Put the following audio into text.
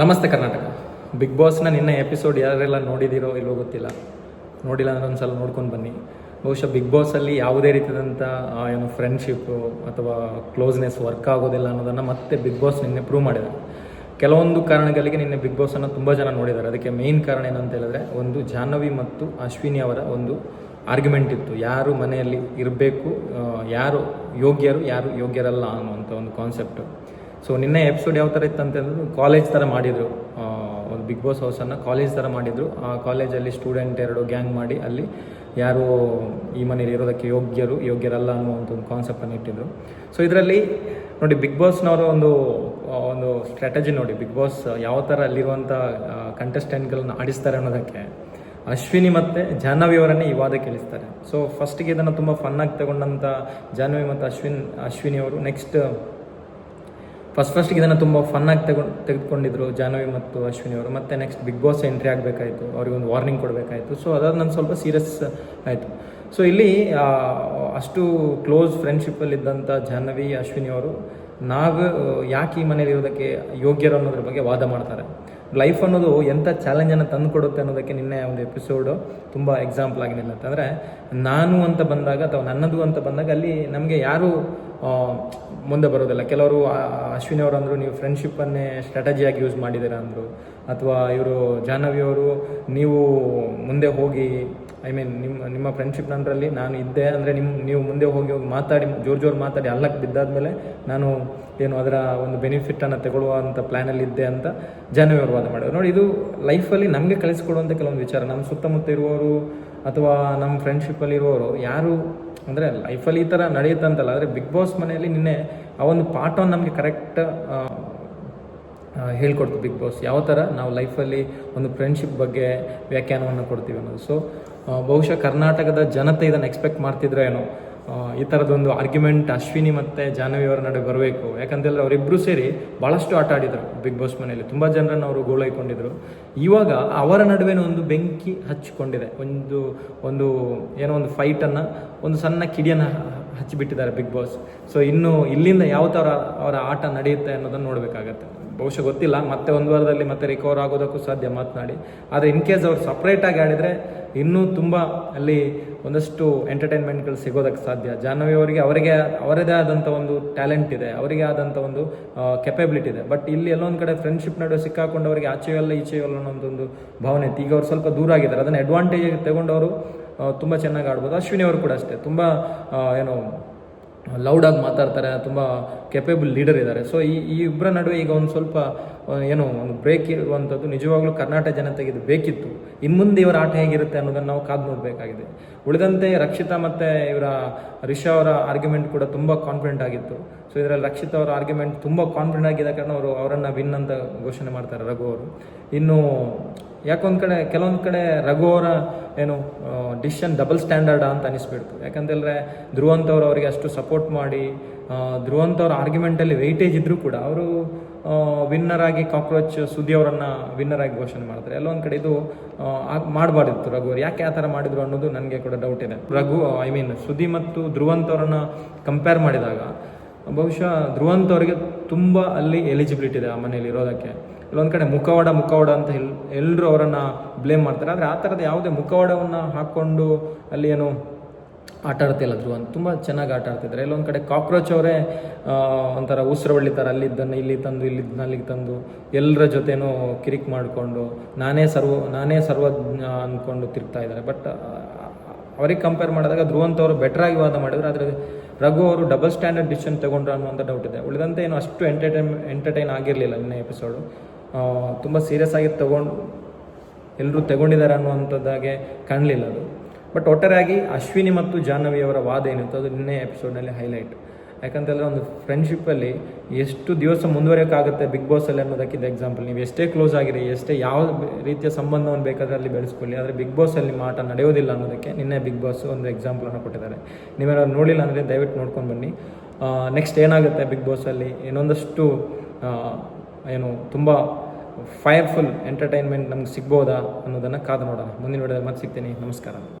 ನಮಸ್ತೆ ಕರ್ನಾಟಕ. ಬಿಗ್ ಬಾಸ್ನ ನಿನ್ನ ಎಪಿಸೋಡ್ ಯಾರೆಲ್ಲ ನೋಡಿದಿರೋ ಇಲ್ವೋ ಗೊತ್ತಿಲ್ಲ. ನೋಡಿಲ್ಲ ಅಂದ್ರೆ ಒಂದು ಸಲ ನೋಡ್ಕೊಂಡು ಬನ್ನಿ. ಬಹುಶಃ ಬಿಗ್ ಬಾಸಲ್ಲಿ ಯಾವುದೇ ರೀತಿಯಾದಂಥ ಏನು ಫ್ರೆಂಡ್ಶಿಪ್ಪು ಅಥವಾ ಕ್ಲೋಸ್ನೆಸ್ ವರ್ಕ್ ಆಗೋದಿಲ್ಲ ಅನ್ನೋದನ್ನು ಮತ್ತೆ ಬಿಗ್ ಬಾಸ್ ನಿನ್ನೆ ಪ್ರೂವ್ ಮಾಡಿದೆ. ಕೆಲವೊಂದು ಕಾರಣಗಳಿಗೆ ನಿನ್ನೆ ಬಿಗ್ ಬಾಸನ್ನು ತುಂಬ ಜನ ನೋಡಿದ್ದಾರೆ. ಅದಕ್ಕೆ ಮೇಯ್ನ್ ಕಾರಣ ಏನಂತ ಹೇಳಿದ್ರೆ, ಒಂದು ಜಾಹ್ನವಿ ಮತ್ತು ಅಶ್ವಿನಿ ಅವರ ಒಂದು ಆರ್ಗ್ಯುಮೆಂಟ್ ಇತ್ತು. ಯಾರು ಮನೆಯಲ್ಲಿ ಇರಬೇಕು ಯಾರು ಯೋಗ್ಯರು, ಯಾರು ಯೋಗ್ಯರಲ್ಲ ಅನ್ನುವಂಥ ಒಂದು ಕಾನ್ಸೆಪ್ಟು ಸೊ ನಿನ್ನೆ ಎಪಿಸೋಡ್ ಯಾವ ಥರ ಇತ್ತು ಅಂತ ಕಾಲೇಜ್ ಥರ ಮಾಡಿದರು. ಒಂದು ಬಿಗ್ ಬಾಸ್ ಹೌಸನ್ನು ಕಾಲೇಜ್ ಥರ ಮಾಡಿದರು. ಆ ಕಾಲೇಜಲ್ಲಿ ಸ್ಟೂಡೆಂಟ್ ಎರಡು ಗ್ಯಾಂಗ್ ಮಾಡಿ ಅಲ್ಲಿ ಯಾರು ಈ ಮನೇಲಿ ಇರೋದಕ್ಕೆ ಯೋಗ್ಯರು, ಯೋಗ್ಯರಲ್ಲ ಅನ್ನುವಂಥ ಒಂದು ಕಾನ್ಸೆಪ್ಟನ್ನು ಇಟ್ಟಿದ್ರು. ಸೊ ಇದರಲ್ಲಿ ನೋಡಿ ಬಿಗ್ ಬಾಸ್ನವರ ಒಂದು ಒಂದು ಸ್ಟ್ರಾಟಜಿ ನೋಡಿ. ಬಿಗ್ ಬಾಸ್ ಯಾವ ಥರ ಅಲ್ಲಿರುವಂಥ ಕಂಟೆಸ್ಟೆಂಟ್ಗಳನ್ನ ಆಡಿಸ್ತಾರೆ ಅನ್ನೋದಕ್ಕೆ ಅಶ್ವಿನಿ ಮತ್ತು ಜಾಹ್ನವಿ ಅವರನ್ನೇ ಈ ವಾದ ಕೇಳಿಸ್ತಾರೆ. ಸೊ ಫಸ್ಟಿಗೆ ಇದನ್ನು ತುಂಬ ಫನ್ನಾಗಿ ತಗೊಂಡಂಥ ಜಾಹ್ನವಿ ಮತ್ತು ಅಶ್ವಿನ್, ಅಶ್ವಿನಿ ಅವರು. ನೆಕ್ಸ್ಟ್ ಫಸ್ಟ್ ಫಸ್ಟಿಗೆ ಇದನ್ನು ತುಂಬ ಫನ್ನಾಗಿ ತೆಗೊಂಡು, ತೆಗೆದುಕೊಂಡಿದ್ರು ಜಾಹ್ನವಿ ಮತ್ತು ಅಶ್ವಿನಿ ಅವರು. ಮತ್ತೆ ನೆಕ್ಸ್ಟ್ ಬಿಗ್ ಬಾಸ್ ಎಂಟ್ರಿ ಆಗಬೇಕಾಯಿತು. ಅವ್ರಿಗೆ ಒಂದು ವಾರ್ನಿಂಗ್ ಕೊಡಬೇಕಾಯಿತು. ಸೊ ಅದಾದ ನಂಗೆ ಸ್ವಲ್ಪ ಸೀರಿಯಸ್ ಆಯಿತು. ಸೊ ಇಲ್ಲಿ ಅಷ್ಟು ಕ್ಲೋಸ್ ಫ್ರೆಂಡ್ಶಿಪ್ಪಲ್ಲಿದ್ದಂಥ ಜಾಹ್ನವಿ, ಅಶ್ವಿನಿ ಅವರು ನಾವು ಯಾಕೆ ಈ ಮನೇಲಿ ಇರೋದಕ್ಕೆ ಯೋಗ್ಯರು ಅನ್ನೋದ್ರ ಬಗ್ಗೆ ವಾದ ಮಾಡ್ತಾರೆ. ಲೈಫ್ ಅನ್ನೋದು ಎಂಥ ಚಾಲೆಂಜನ್ನು ತಂದು ಕೊಡುತ್ತೆ ಅನ್ನೋದಕ್ಕೆ ನಿನ್ನೆ ಒಂದು ಎಪಿಸೋಡು ತುಂಬ ಎಕ್ಸಾಂಪಲ್ ಆಗಿ ನಿಲ್ಲತ್ತಂದರೆ ನಾನು ಅಂತ ಬಂದಾಗ ಅಥವಾ ನನ್ನದು ಅಂತ ಬಂದಾಗ ಅಲ್ಲಿ ನಮಗೆ ಯಾರು ಮುಂದೆ ಬರೋದಿಲ್ಲ. ಕೆಲವರು ಅಶ್ವಿನಿ ಅವರು ಅಂದರು, ನೀವು ಫ್ರೆಂಡ್ಶಿಪ್ಪನ್ನೇ ಸ್ಟ್ರಾಟಜಿಯಾಗಿ ಯೂಸ್ ಮಾಡಿದ್ದೀರಾ ಅಂದರು. ಅಥವಾ ಇವರು ಜಾಹ್ನವಿ ಅವರು, ನೀವು ಮುಂದೆ ಹೋಗಿ ಐ ಮೀನ್ ನಿಮ್ಮ ನಿಮ್ಮ ಫ್ರೆಂಡ್ಶಿಪ್ ನಂದರಲ್ಲಿ ನಾನು ಇದ್ದೆ ಅಂದರೆ ನಿಮ್ಮ ನೀವು ಮುಂದೆ ಹೋಗಿ ಹೋಗಿ ಮಾತಾಡಿ, ಜೋರು ಜೋರು ಮಾತಾಡಿ ಅಲ್ಲಕ್ಕೆ ಬಿದ್ದಾದ್ಮೇಲೆ ನಾನು ಏನು ಅದರ ಒಂದು ಬೆನಿಫಿಟನ್ನು ತಗೊಳ್ಳುವಂಥ ಪ್ಲ್ಯಾನಲ್ಲಿ ಇದ್ದೆ ಅಂತ ಅವರು ವಾದ ಮಾಡೋರು ನೋಡಿ, ಇದು ಲೈಫಲ್ಲಿ ನಮಗೆ ಕಳಿಸ್ಕೊಡುವಂಥ ಕೆಲವೊಂದು ವಿಚಾರ. ನಮ್ಮ ಸುತ್ತಮುತ್ತ ಇರುವವರು ಅಥವಾ ನಮ್ಮ ಫ್ರೆಂಡ್ಶಿಪ್ಪಲ್ಲಿ ಇರುವವರು ಯಾರು ಅಂದರೆ ಲೈಫಲ್ಲಿ ಈ ಥರ ನಡೆಯುತ್ತಂತಲ್ಲ. ಆದರೆ ಬಿಗ್ ಬಾಸ್ ಮನೆಯಲ್ಲಿ ನಿನ್ನೆ ಆ ಒಂದು ಪಾಠವನ್ನು ನಮಗೆ ಕರೆಕ್ಟ್ ಹೇಳ್ಕೊಡ್ತು ಬಿಗ್ ಬಾಸ್ ಯಾವ ಥರ ನಾವು ಲೈಫಲ್ಲಿ ಒಂದು ಫ್ರೆಂಡ್ಶಿಪ್ ಬಗ್ಗೆ ವ್ಯಾಖ್ಯಾನವನ್ನು ಕೊಡ್ತೀವಿ ಅನ್ನೋದು. ಸೊ ಬಹುಶಃ ಕರ್ನಾಟಕದ ಜನತೆ ಇದನ್ನು ಎಕ್ಸ್ಪೆಕ್ಟ್ ಮಾಡ್ತಿದ್ರೆ ಏನೋ? ಈ ಥರದೊಂದು ಆರ್ಗ್ಯುಮೆಂಟ್ ಅಶ್ವಿನಿ ಮತ್ತು ಜಾಹ್ನವಿ ಅವರ ನಡುವೆ ಬರಬೇಕು. ಯಾಕಂತೇಳಿದ್ರೆ ಅವರಿಬ್ಬರು ಸೇರಿ ಭಾಳಷ್ಟು ಆಟ ಆಡಿದರು ಬಿಗ್ ಬಾಸ್ ಮನೆಯಲ್ಲಿ. ತುಂಬ ಜನರನ್ನು ಅವರು ಗೋಳೈಕೊಂಡಿದ್ರು ಇವಾಗ ಅವರ ನಡುವೆ ಒಂದು ಬೆಂಕಿ ಹಚ್ಚಿಕೊಂಡಿದೆ. ಒಂದು ಒಂದು ಏನೋ ಒಂದು ಫೈಟನ್ನು ಒಂದು ಸಣ್ಣ ಕಿಡಿಯನ್ನು ಹಚ್ಚಿಬಿಟ್ಟಿದ್ದಾರೆ ಬಿಗ್ ಬಾಸ್ ಸೊ ಇನ್ನು ಇಲ್ಲಿಂದ ಯಾವ ಥರ ಅವರ ಆಟ ನಡೆಯುತ್ತೆ ಅನ್ನೋದನ್ನು ನೋಡಬೇಕಾಗತ್ತೆ. ಬಹುಶಃ ಗೊತ್ತಿಲ್ಲ, ಮತ್ತೆ ಒಂದು ವಾರದಲ್ಲಿ ಮತ್ತೆ ರಿಕವರ್ ಆಗೋದಕ್ಕೂ ಸಾಧ್ಯ ಮಾತನಾಡಿ. ಆದರೆ ಇನ್ ಕೇಸ್ ಅವ್ರು ಸಪ್ರೇಟಾಗಿ ಆಡಿದರೆ ಇನ್ನೂ ತುಂಬ ಅಲ್ಲಿ ಒಂದಷ್ಟು ಎಂಟರ್ಟೈನ್ಮೆಂಟ್ಗಳು ಸಿಗೋದಕ್ಕೆ ಸಾಧ್ಯ. ಜಾಹ್ನವಿ ಅವರಿಗೆ ಅವರಿಗೆ, ಅವರದೇ ಆದಂಥ ಒಂದು ಟ್ಯಾಲೆಂಟ್ ಇದೆ, ಅವರಿಗೆ ಆದಂಥ ಒಂದು ಕೆಪಬಿಲಿಟಿ ಇದೆ. ಬಟ್ ಇಲ್ಲಿ ಎಲ್ಲೊಂದು ಕಡೆ ಫ್ರೆಂಡ್ಶಿಪ್ ನಡುವೆ ಸಿಕ್ಕಾಕೊಂಡು ಅವರಿಗೆ ಆಚೆಯಲ್ಲ ಈಚೆಯಲ್ಲ ಅನ್ನೋ ಒಂದು ಭಾವನೆ ಇತ್ತು ಈಗ ಅವ್ರು ಸ್ವಲ್ಪ ದೂರ ಆಗಿದ್ದಾರೆ. ಅದನ್ನು ಅಡ್ವಾಂಟೇಜ್ ತಗೊಂಡವರು ತುಂಬ ಚೆನ್ನಾಗಿ ಆಡ್ಬೋದು. ಅಶ್ವಿನಿ ಅವರು ಕೂಡ ಅಷ್ಟೇ. ತುಂಬ ಏನು ಲೌಡಾಗಿ ಮಾತಾಡ್ತಾರೆ ತುಂಬ ಕೆಪೇಬಲ್ ಲೀಡರ್ ಇದ್ದಾರೆ. ಸೊ ಈ ಈ ಇಬ್ಬರ ನಡುವೆ ಈಗ ಒಂದು ಸ್ವಲ್ಪ ಏನು, ಒಂದು ಬ್ರೇಕ್ ಇರುವಂಥದ್ದು ನಿಜವಾಗ್ಲೂ ಕರ್ನಾಟಕ ಜನತೆಗೆ ಇದು ಬೇಕಿತ್ತು. ಇನ್ನು ಮುಂದೆ ಇವರ ಆಟ ಹೇಗಿರುತ್ತೆ ಅನ್ನೋದನ್ನು ನಾವು ಕಾದು ನೋಡಬೇಕಾಗಿದೆ. ಉಳಿದಂತೆ ರಕ್ಷಿತಾ ಮತ್ತು ಇವರ ರಿಷಾ ಅವರ ಆರ್ಗ್ಯುಮೆಂಟ್ ಕೂಡ ತುಂಬ ಕಾನ್ಫಿಡೆಂಟ್ ಆಗಿತ್ತು. ಸೊ ಇದರಲ್ಲಿ ರಕ್ಷಿತಾ ಅವರ ಆರ್ಗ್ಯುಮೆಂಟ್ ತುಂಬ ಕಾನ್ಫಿಡೆಂಟ್ ಆಗಿದ್ದ ಕಾರಣ ಅವರು ಅವರನ್ನು ವಿನ್ ಅಂತ ಘೋಷಣೆ ಮಾಡ್ತಾರೆ ರಘು ಅವರು. ಇನ್ನು, ಯಾಕೊಂದು ಕಡೆ, ಕೆಲವೊಂದು ಕಡೆ ರಘು ಅವರ ಏನು ಡಿಸಿಷನ್ ಡಬಲ್ ಸ್ಟ್ಯಾಂಡರ್ಡ್ ಅಂತ ಅನಿಸ್ಬಿಡ್ತು. ಯಾಕಂತೇಳಿದ್ರೆ ಧ್ರುವಂತವ್ರು ಅವರಿಗೆ ಅಷ್ಟು ಸಪೋರ್ಟ್ ಮಾಡಿ ಧ್ರುವಂತ ಅವರ ಆರ್ಗ್ಯುಮೆಂಟಲ್ಲಿ ವೆಯ್ಟೇಜ್ ಇದ್ದರೂ ಕೂಡ ಅವರು ವಿನ್ನರ್ ಆಗಿ ಕಾಕ್ರೋಚ್ ಸುದ್ದಿ ಅವರನ್ನು ವಿನ್ನರ್ ಆಗಿ ಘೋಷಣೆ ಮಾಡ್ತಾರೆ ಎಲ್ಲೊಂದು ಕಡೆ ಇದು ಮಾಡಬಾರ್ದಿತ್ತು ರಘು ಅವ್ರು. ಯಾಕೆ ಆ ಥರ ಮಾಡಿದ್ರು ಅನ್ನೋದು ನನಗೆ ಕೂಡ ಡೌಟ್ ಇದೆ. ರಘು, ಐ ಮೀನ್ ಸುದ್ದಿ ಮತ್ತು ಧ್ರುವಂತ್ ಅವರನ್ನು ಕಂಪೇರ್ ಮಾಡಿದಾಗ, ಬಹುಶಃ ಧ್ರುವಂತ್ ಅವರಿಗೆ ತುಂಬ ಅಲ್ಲಿ ಎಲಿಜಿಬಿಲಿಟಿ ಇದೆ ಆ ಮನೆಯಲ್ಲಿ ಇರೋದಕ್ಕೆ. ಇಲ್ಲೊಂದು ಕಡೆ ಮುಖವಾಡ ಮುಖವಾಡ ಅಂತ ಎಲ್ ಎಲ್ಲರೂ ಅವರನ್ನು ಬ್ಲೇಮ್ ಮಾಡ್ತಾರೆ. ಆದರೆ ಆ ಥರದ ಯಾವುದೇ ಮುಖವಾಡವನ್ನು ಹಾಕ್ಕೊಂಡು ಅಲ್ಲಿ ಏನು ಆಟ ಆಡ್ತಿಲ್ಲ ಧ್ರುವ ತುಂಬ ಚೆನ್ನಾಗಿ ಆಟ ಆಡ್ತಿದ್ದಾರೆ. ಇಲ್ಲೊಂದು ಕಡೆ ಕಾಕ್ರೋಚ್ ಅವರೇ ಒಂಥರ ಉಸಿರು ಹೊಳಿತಾರೆ ಅಲ್ಲಿದ್ದನ್ನು ಇಲ್ಲಿ ತಂದು ಇಲ್ಲಿದ್ದನ್ನ ಅಲ್ಲಿಗೆ ತಂದು ಎಲ್ಲರ ಜೊತೆನೂ ಕಿರಿಕ್ ಮಾಡಿಕೊಂಡು, ನಾನೇ ಸರ್ವ, ನಾನೇ ಸರ್ವಜ್ಞ ಅಂದ್ಕೊಂಡು ತಿರುಗ್ತಾ ಇದ್ದಾರೆ. ಬಟ್ ಅವ್ರಿಗೆ ಕಂಪೇರ್ ಮಾಡಿದಾಗ ಧ್ರುವಂತ ಅವರು ಬೆಟರ್ ಆಗಿ ವಾದ ಮಾಡಿದ್ರು. ಆದರೆ ರಘು ಅವರು ಡಬಲ್ ಸ್ಟ್ಯಾಂಡರ್ಡ್ ಡಿಸಿಷನ್ ತೊಗೊಂಡ್ರು ಅನ್ನುವಂಥ ಡೌಟ್ ಇದೆ. ಉಳಿದಂತೆ ಏನು ಅಷ್ಟು ಎಂಟರ್ಟೈನ್ ಎಂಟರ್ಟೈನ್ ಆಗಿರಲಿಲ್ಲ ನಿನ್ನೆ ಎಪಿಸೋಡು ತುಂಬ ಸೀರಿಯಸ್ ಆಗಿ ತಗೊಂಡು ಎಲ್ಲರೂ ತಗೊಂಡಿದ್ದಾರೆ ಅನ್ನುವಂಥದ್ದಾಗೆ ಕಾಣಲಿಲ್ಲ ಅದು. ಬಟ್ ಒಟ್ಟಾರೆಯಾಗಿ ಅಶ್ವಿನಿ ಮತ್ತು ಜಾಹ್ನವಿಯವರ ವಾದ ಏನಿತ್ತು ಅದು ನಿನ್ನೆ ಎಪಿಸೋಡ್ನಲ್ಲಿ ಹೈಲೈಟ್. ಯಾಕಂತಂದರೆ ಒಂದು ಫ್ರೆಂಡ್ಶಿಪ್ಪಲ್ಲಿ ಎಷ್ಟು ದಿವಸ ಮುಂದುವರಿಯೋಕ್ಕಾಗುತ್ತೆ ಬಿಗ್ ಬಾಸಲ್ಲಿ ಅನ್ನೋದಕ್ಕೆ ಇದು ಎಕ್ಸಾಂಪಲ್, ನೀವು ಎಷ್ಟೇ ಕ್ಲೋಸ್ ಆಗಿರಿ, ಎಷ್ಟೇ ಯಾವ ರೀತಿಯ ಸಂಬಂಧವನ್ನು ಬೇಕಾದರೆ ಅಲ್ಲಿ ಬೆಳೆಸ್ಕೊಳ್ಳಿ, ಆದರೆ ಬಿಗ್ ಬಾಸಲ್ಲಿ ಮಾಟ ನಡೆಯೋದಿಲ್ಲ ಅನ್ನೋದಕ್ಕೆ ನಿನ್ನೆ ಬಿಗ್ ಬಾಸ್ ಒಂದು ಎಕ್ಸಾಂಪಲನ್ನು ಕೊಟ್ಟಿದ್ದಾರೆ. ನೀವೇನಾದ್ರು ನೋಡಿಲ್ಲ ಅಂದರೆ ದಯವಿಟ್ಟು ನೋಡ್ಕೊಂಡು ಬನ್ನಿ. ನೆಕ್ಸ್ಟ್ ಏನಾಗುತ್ತೆ ಬಿಗ್ ಬಾಸಲ್ಲಿ? ಇನ್ನೊಂದಷ್ಟು ಏನು, ತುಂಬ ಫೈರ್ಫುಲ್ ಎಂಟರ್ಟೈನ್ಮೆಂಟ್ ನಮ್ಗೆ ಸಿಗ್ಬೋದಾ ಅನ್ನೋದನ್ನು ಕಾದು ನೋಡೋಣ. ಮುಂದಿನ ವಿಡಿಯೋದಲ್ಲಿ ಮತ್ತೆ ಸಿಗ್ತೀನಿ. ನಮಸ್ಕಾರ.